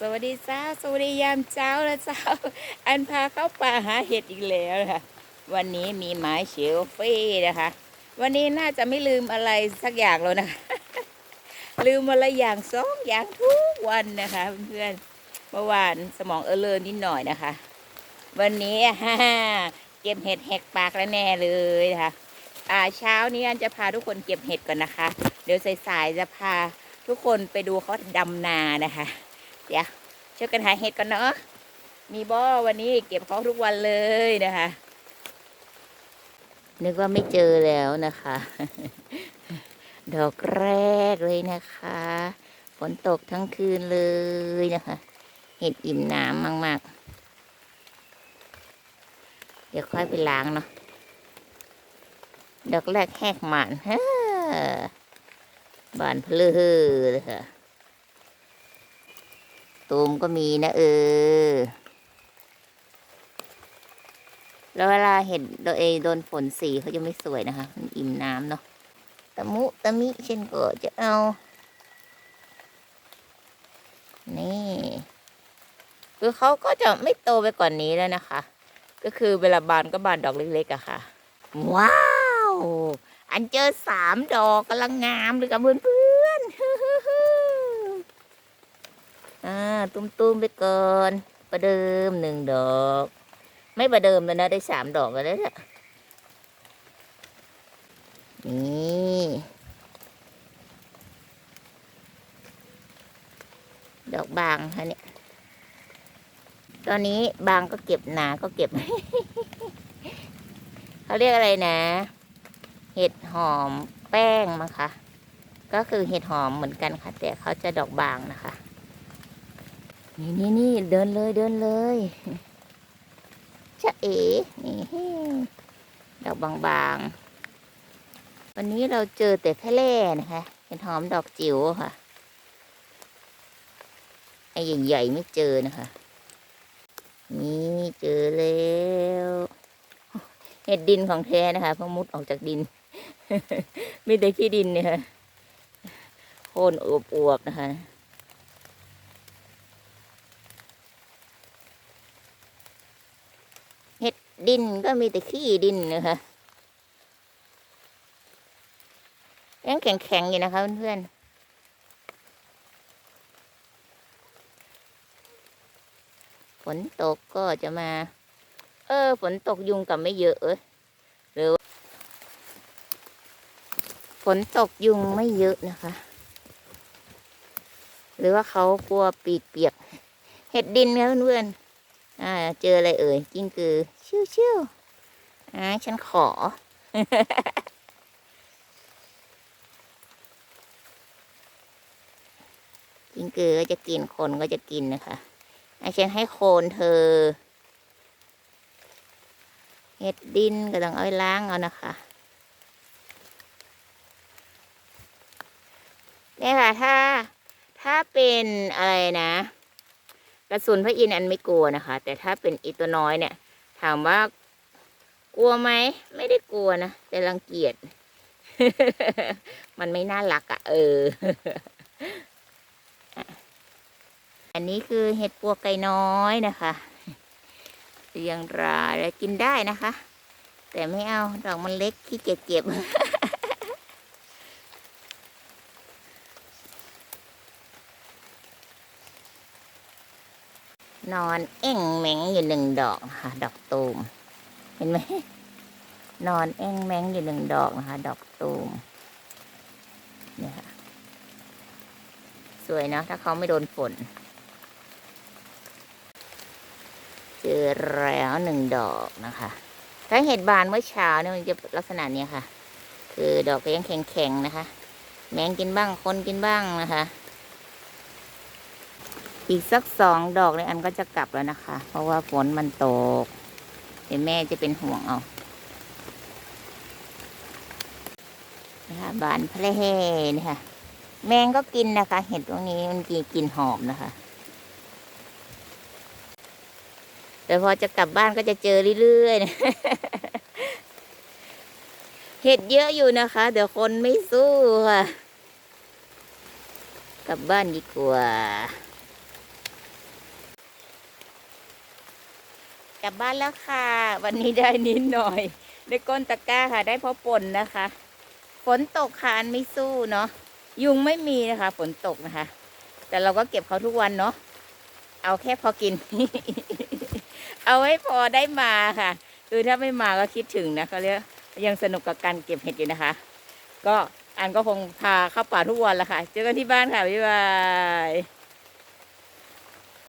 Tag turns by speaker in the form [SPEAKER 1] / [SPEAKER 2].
[SPEAKER 1] สวัสดีเจ้าสวัสดียามเช้าแล้วเจ้า อันพาเข้าป่าหาเห็ดอีกแล้วนะคะวันนี้มีหมายเชลฟี่นะคะ วันนี้น่าจะไม่ลืมอะไรสักอย่างแล้วนะคะลืมอะไรอย่างสองอย่างทุกวันนะคะเพื่อนเมื่อวานสมองเออเลอนิดหน่อยนะคะ วันนี้ฮ่าเก็บเห็ดแหกปากแล้วแน่เลยนะคะอ่าเช้านี้อันจะพาทุกคนเก็บเห็ดก่อนนะคะ เดี๋ยวสายๆจะพาทุกคนไปดูเขาดำนานะคะ เดี๋ยวช่วยกันหาเห็ดกันเนาะมีบ่อวันนี้เก็บเขาทุกวันเลยนะคะ นึกว่าไม่เจอแล้วนะคะ ดอกแรกเลยนะคะ ฝนตกทั้งคืนเลยนะคะ เห็ดอิ่มน้ำมาก ๆ เดี๋ยวค่อยไปล้างเนาะดอกแรกแหกหมานฮ่าบานเพลือเลยค่ะ ตูมก็มีนะเออ แล้วเวลาเห็นโดยโดนฝนสีเขาจะไม่สวยนะคะ มันอิ่มน้ำเนาะตะมุตะมิเช่นก็จะเอา นี่ คือเขาก็จะไม่โตไปกว่านนี้แล้วนะคะ ก็คือเวลาบานก็บานดอกเล็กๆอะค่ะ ว้าว อันเจอสามดอกกำลังงามเลยกับเพื่อนๆ อ่า ตุ้มๆไปก่อน ประเดิมหนึ่งดอก ไม่ประเดิมแล้วนะได้สามดอกแล้วเนี่ยนี่ดอกบางค่ะเนี่ย ตอนนี้บางก็เก็บหนาก็เก็บ เขาเรียกอะไรนะ เห็ดหอมแป้งมั้งคะ ก็คือเห็ดหอมเหมือนกันค่ะ แต่เขาจะดอกบางนะคะ นี่นี่นี่เดินเลยเดินเลยจะเอ๋นี่ดอกบางๆ วันนี้เราเจอแต่แค่แร่นะคะเห็ดหอมดอกจิ๋วค่ะไอ้ใหญ่ๆไม่เจอนะคะ นี่เจอแล้วเห็ดดินของแท้นะคะเพมุดออกจากดิน ไมีแต่ขี้ดินเนี่ยค่ะโคนอวบๆนะคะ เห็ ดินก็มีแต่ขี้ดินนะคะยังแข็งๆอยู่นะคะเพื่อนๆฝนตกก็จะมา เออ ฝนตกยุงกับไม่เยอะเอยหรือว่าฝนตกยุงไม่เยอะนะคะ หรือว่าเขากลัวปีกเปียก เห็ดดินค่ะเพื่อนๆ อ่า เจออะไรเอ่ยกิ้งกือ ชิวชิวๆอ่าฉันขอ กิ้งกือก็จะกินคนก็จะกินนะคะอะฉันให้โคนเธอ เห็ดดินก็ต้องเอาไปล้างเอานะคะเนี่ยค่ะถ้าถ้าเป็นอะไรนะ กระสุนพระอินทร์อันไม่กลัวนะคะ แต่ถ้าเป็นอีตัวน้อยเนี่ย ถามว่ากลัวไหมไม่ได้กลัวนะแต่รังเกียจมันไม่น่ารักอะ่ะ เออ อันนี้คือเห็ดปวกไก่น้อยนะคะเรียงรายแล้วกินได้นะคะ แต่ไม่เอาดอกมันเล็กขี้เกียจเก็บ นอนเอ่งแมงอยู่หนึ่งดอกนะคะดอกตูม เห็นไหมนอนเอ่งแมงอยู่หนึ่งดอกนะคะ ดอกตูมเนี่ยค่ะสวยเนะ ถ้าเขาไม่โดนฝน เจอแล้วหนึ่งดอกนะคะ ถ้าเห็ดบานเมื่อเช้าเนี่ยมันจะลักษณะเนี้ยค่ะ คือดอกก็ยังแข็งๆนะคะ แมงกินบ้างคนกินบ้างนะคะ อีกสักสองดอกในอันก็จะกลับแล้วนะคะ เพราะว่าฝนมันตก เดี๋ยวแม่จะเป็นห่วงเอานะคะบานเพลนี่ค่ะ แมงก็กินนะคะ เห็ดตรงนี้มันกินกินหอมนะคะ แต่พอจะกลับบ้านก็จะเจอเรื่อยๆ เห็ดเยอะอยู่นะคะ เดี๋ยวคนไม่สู้ค่ะ กลับบ้านดีกว่า กลับบ้านแล้วค่ะ วันนี้ได้นิดหน่อย ได้ก้นตะกร้าค่ะ ได้พราะป่นนะคะ ฝนตกค่ะอันไม่สู้เนาะยุงไม่มีนะคะ ฝนตกนะคะ แต่เราก็เก็บเขาทุกวันเนาะเอาแค่พอกิน เอาให้พอได้มาค่ะ คือถ้าไม่มาก็คิดถึงนะเขาเรียกยังสนุกกับการเก็บเห็ดอยู่นะคะ ก็อันก็คงพาเข้าป่าทุกวันละค่ะ เจอกันที่บ้านค่ะบ๊ายบาย